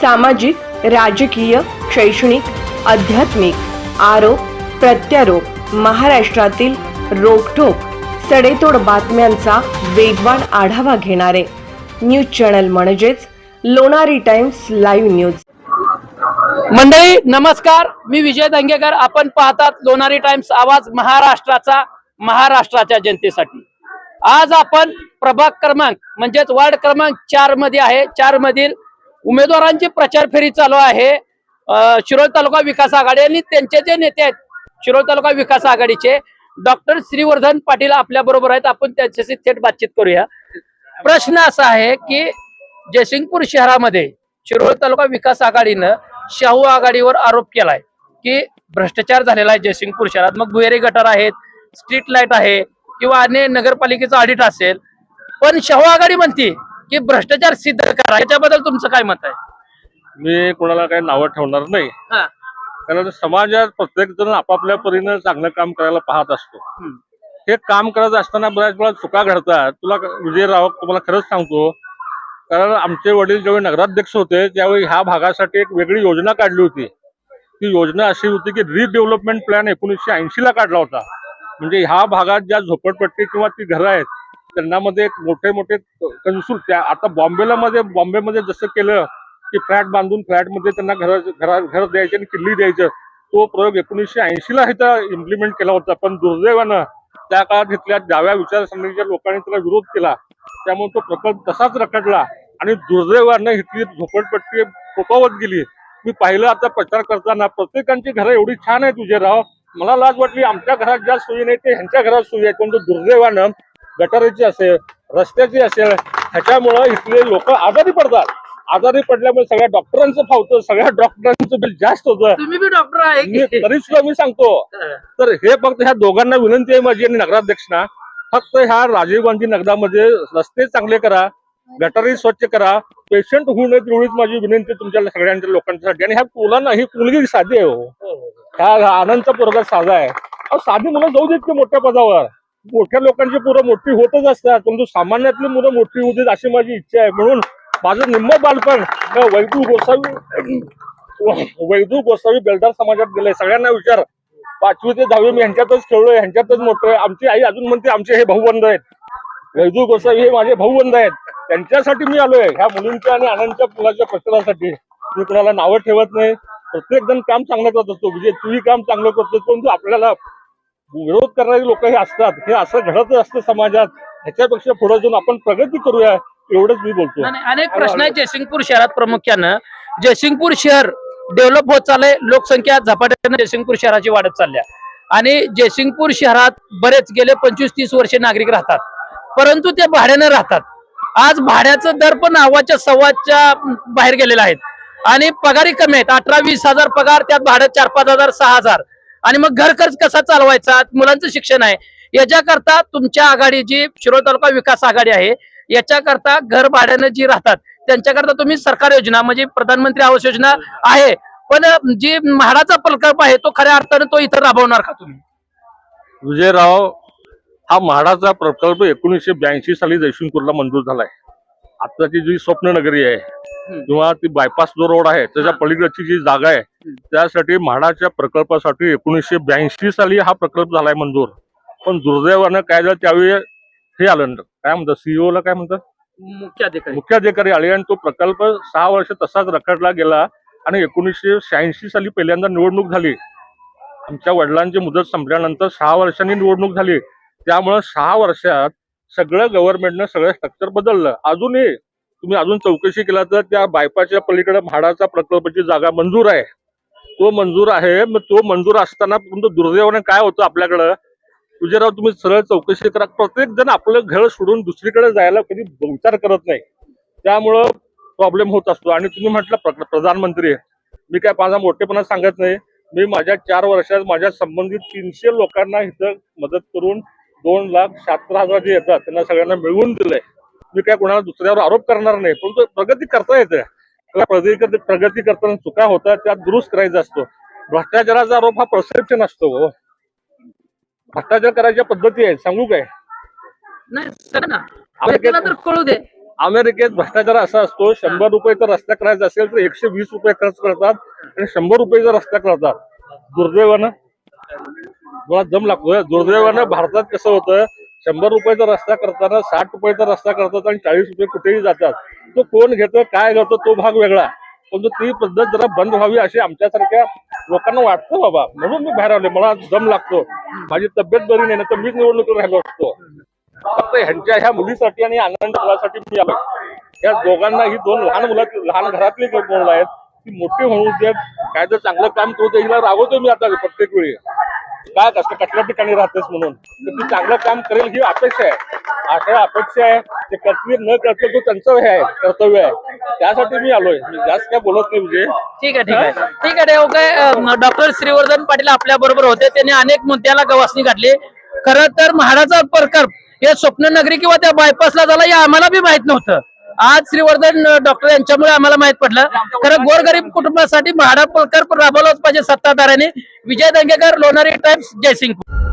सामाजिक राजकीय शैक्षणिक आध्यात्मिक आरोप प्रत्यारोप महाराष्ट्रातील रोखोक सडेतोड बातम्यांचा वेगवान आढावा घेणारे न्यूज चॅनल म्हणजेच लोणारी टाइम्स लाईव्ह न्यूज. मंडळी नमस्कार. मी विजय दंगेकर. आपण पाहतात लोणारी टाइम्स आवाज महाराष्ट्राचा महाराष्ट्राच्या जनतेसाठी. आज आपण प्रभाग क्रमांक म्हणजेच वार्ड क्रमांक चारमध्ये आहे. चार मधील उमेदवारांची प्रचार फेरी चालू आहे. शिरोळ तालुका विकास आघाडी आणि त्यांचे जे नेते आहेत शिरोळ तालुका विकास आघाडीचे डॉक्टर श्रीवर्धन पाटील आपल्या बरोबर आहेत. आपण त्यांच्याशी थेट बातचीत करूया. प्रश्न असा आहे की जयसिंगपूर शहरामध्ये शिरोळ तालुका विकास आघाडीनं शाहू आघाडीवर आरोप केलाय की भ्रष्टाचार झालेला आहे जयसिंगपूर शहरात. मग भुयारी गटार आहेत स्ट्रीट लाइट आहे किंवा अन्य नगरपालिकेचं ऑडिट असेल. पण शाहू आघाडी म्हणते की भ्रष्टाचार सिद्ध करा. याच्याबद्दल तुमचं काय मत आहे? मी कोणाला काही नावं ठेवणार नाही. हा. कारण समाजात प्रत्येक जण आपापल्या परीनं चांगलं काम करायला पाहत असतो. हम्म. हे काम करत असताना बऱ्याच वेळा चुका घडतात. तुला विजय राव तुम्हाला खरंच सांगतो कारण आमचे वडील ज्यावेळी नगराध्यक्ष होते त्यावेळी ह्या भागासाठी एक वेगळी योजना काढली होती. ती योजना अशी होती की रिडेव्हलपमेंट प्लॅन एकोणीसशे ऐंशी ला काढला होता. म्हणजे ह्या भागात ज्या झोपडपट्टी किंवा ती घरं आहेत त्यांना मध्ये मोठे मोठे कन्सूल त्या आता बॉम्बेला मध्ये बॉम्बेमध्ये जसं केलं की फ्लॅट बांधून फ्लॅटमध्ये त्यांना घर घरा घर द्यायचे आणि किल्ली द्यायचं तो प्रयोग एकोणीसशे ऐंशी ला इथं इम्प्लिमेंट केला होता. पण दुर्दैवानं त्या काळात इथल्या डाव्या विचारसरणीच्या लोकांनी त्याला विरोध केला. त्यामुळे तो प्रकल्प तसाच रखडला आणि दुर्दैवानं इथली झोपडपट्टी फोपावत गेली. मी पाहिलं आता प्रचार करताना प्रत्येकांची घरं एवढी छान आहेत तुझे राव मला लाज वाटली आमच्या घरात ज्या सोयी नाही ते ह्यांच्या घरात सोयी आहेत. पण दुर्दैवानं गटारीची असेल रस्त्याची असेल ह्याच्यामुळं इथले लोक आजारी पडतात. आजारी पडल्यामुळे सगळ्या डॉक्टरांचं फावतं सगळ्या डॉक्टरांचं बिल जास्त होतं. तुम्ही बी डॉक्टर आहे मी? तरी सुद्धा मी सांगतो तर हे फक्त ह्या दोघांना विनंती आहे माझी आणि नगराध्यक्षना. फक्त ह्या राजीव गांधी नगरामध्ये रस्ते चांगले करा गटारी स्वच्छ करा. पेशंट होऊ नये एवढीच माझी विनंती तुमच्या सगळ्यांच्या लोकांसाठी. आणि ह्या मुलांना ही मुलगी साधी आहे हो. ह्या आनंदचा पोरगा साधा आहे. साधी मुलं जाऊ देत की मोठ्या पदावर. मोठ्या लोकांची पोरं मोठी होतच असतात. परंतु सामान्यातली मुलं मोठी होऊ देत अशी माझी इच्छा आहे. म्हणून माझं निम्म बालपण वैदू गोसावी वैदू गोसावी बेलदार समाजात गेलंय. सगळ्यांना विचार. पाचवी ते दहावी मी ह्यांच्यातच खेळलोय ह्यांच्यातच मोठं आमची आई अजून म्हणते आमचे हे भाऊबंद आहेत. वैदू गोसावी हे माझे भाऊबंद आहेत. त्यांच्यासाठी मी आलोय. ह्या मुलींच्या आणि आनंदच्या मुलाच्या प्रचारासाठी मी कुणाला नावं ठेवत नाही. प्रत्येक जण काम चांगलं करत असतो. म्हणजे तूही काम चांगलं करतो परंतु आपल्याला विरोध करणारे लोक हे असतात. हे असं घडत असतं समाजात. ह्याच्यापेक्षा पुढे जाऊन आपण प्रगती करूया एवढंच मी बोलतो अनेक प्रश्न आहेत जयसिंगपूर शहरात प्रामुख्यानं. जयसिंगपूर शहर डेव्हलप होत चाललंय लोकसंख्या झपाट्यानं जयसिंगपूर शहराची वाढत चालल्या आणि जयसिंगपूर शहरात बरेच गेले पंचवीस तीस वर्षे नागरिक राहतात. परंतु ते भाड्यानं राहतात. आज भाड्याचं दर पण नावाच्या सव्वाच्या बाहेर गेलेले आहेत आणि पगारी कमी आहेत. अठरा वीस हजार पगार त्यात भाडं चार पाच हजार सहा हजार. आणि मग घर खर्च कसा चालवायचा? मुलांचं शिक्षण आहे. याच्याकरता तुमच्या आघाडी जी शिरोळ तालुका विकास आघाडी आहे याच्याकरता घर भाड्यानं जी राहतात त्यांच्याकरता तुम्ही सरकार योजना म्हणजे प्रधानमंत्री आवास योजना आहे. पण जी म्हाडाचा प्रकल्प आहे तो खऱ्या अर्थाने तो इथं राबवणार का तुम्ही? विजयराव हा म्हाडाचा प्रकल्प एकोणीसशे ब्याऐंशी साली जयसिंगपूरला मंजूर झालाय. आताची जी स्वप्ननगरी आहे किंवा ती बायपास जो रोड आहे त्याच्या पलीकडची जी जागा आहे त्यासाठी म्हाडाच्या प्रकल्पासाठी एकोणीसशे ब्याऐंशी साली हा प्रकल्प झालाय मंजूर. पण दुर्दैवानं काय झालं त्यावेळी हे आलं. काय म्हणतात सीईओ ला काय म्हणतात? मुख्य अधिकारी मुख्याधिकारी आले आणि तो प्रकल्प सहा वर्ष तसाच रखडला गेला आणि एकोणीसशे शहाऐंशी साली पहिल्यांदा निवडणूक झाली. आमच्या वडिलांची मुदत संपल्यानंतर सहा वर्षांनी निवडणूक झाली. त्यामुळं सहा वर्षात सगळं गव्हर्नमेंटनं सगळं स्ट्रक्चर बदललं. अजूनही तुम्ही अजून चौकशी केला तर त्या बायपाच्या पलीकडे म्हाडाचा प्रकल्पाची जागा मंजूर आहे. तो मंजूर आहे मग तो मंजूर असताना परंतु दुर्दैवाने काय होतं आपल्याकडं? विजयराव तुम्ही सरळ चौकशी करा. प्रत्येक जण आपलं घर सोडून दुसरीकडे जायला कधी विचार करत नाही. त्यामुळं प्रॉब्लेम होत असतो. आणि तुम्ही म्हटलं प्र- प्रधानमंत्री मी काय माझा मोठेपणा सांगत नाही. मी माझ्या चार वर्षात माझ्या संबंधित तीनशे लोकांना इथं मदत करून दोन लाख शहात्तर हजार जे येतात त्यांना सगळ्यांना मिळवून दिलंय. मी काय कोणाला दुसऱ्यावर आरोप करणार नाही पण प्रगती करता येते. प्रगती प्रगती करताना चुका होतात त्या दुरुस्त करायचा असतो. भ्रष्टाचाराचा आरोप हा परसेप्शन असतो हो. भ्रष्टाचार करायच्या पद्धती आहेत सांगू काय? दे. अमेरिकेत भ्रष्टाचार असा असतो शंभर रुपये जर रस्ता करायचा असेल तर एकशे वीस रुपये खर्च करतात आणि शंभर रुपये जर रस्ता करतात. दुर्दैवानं. मला दम लागतोय. दुर्दैवानं भारतात कसं होतं शंभर रुपयाचा रस्ता करताना साठ रुपयाचा रस्ता करतात आणि चाळीस रुपये कुठेही जातात. तो कोण घेतो काय घेतो तो भाग वेगळा. परंतु ती पद्धत जरा बंद व्हावी अशी आमच्यासारख्या लोकांना वाटतं बाबा. म्हणून मी बाहेर आले मला दम लागतो. माझी तब्येत बरी नाही ना तर मीच निवडणूक राहिलो असतो. फक्त ह्यांच्या ह्या मुलीसाठी आणि आनंद मुलासाठी मी आलो या दोघांना ही दोन लहान मुलं लहान घरातली मुलं आहेत. ती मोठी होऊन देत काय जर चांगलं काम करू दे हिला रागवतो मी आता प्रत्येक वेळी. काय कसं कसल्या ठिकाणी राहतेस म्हणून? तर ती चांगलं काम करेल ही अपेक्षा आहे. अशा अपेक्षा आहे. ते कर्तव्य न करतो तो त्यांचं हे आहे कर्तव्य आहे. त्यासाठी मी आलोय. मी जास्त काय बोलत नाही म्हणजे. ठीक आहे ठीक आहे. ठीक आहे काय डॉक्टर श्रीवर्धन पाटील आपल्या बरोबर होते. त्यांनी अनेक मुद्द्याला गवासणी घातली. खरं तर म्हाडाचा प्रकल्प हे स्वप्न नगरी किंवा त्या बायपासला झाला हे आम्हाला बी माहीत नव्हतं. आज श्रीवर्धन डॉक्टर यांच्यामुळे आम्हाला माहीत पडलं. खरं गोरगरीब कुटुंबासाठी म्हाडा प्रकार राबवलाच पाहिजे सत्ताधाऱ्यांनी. विजय दंगेकर लोणारी टाइम्स जयसिंगपूर.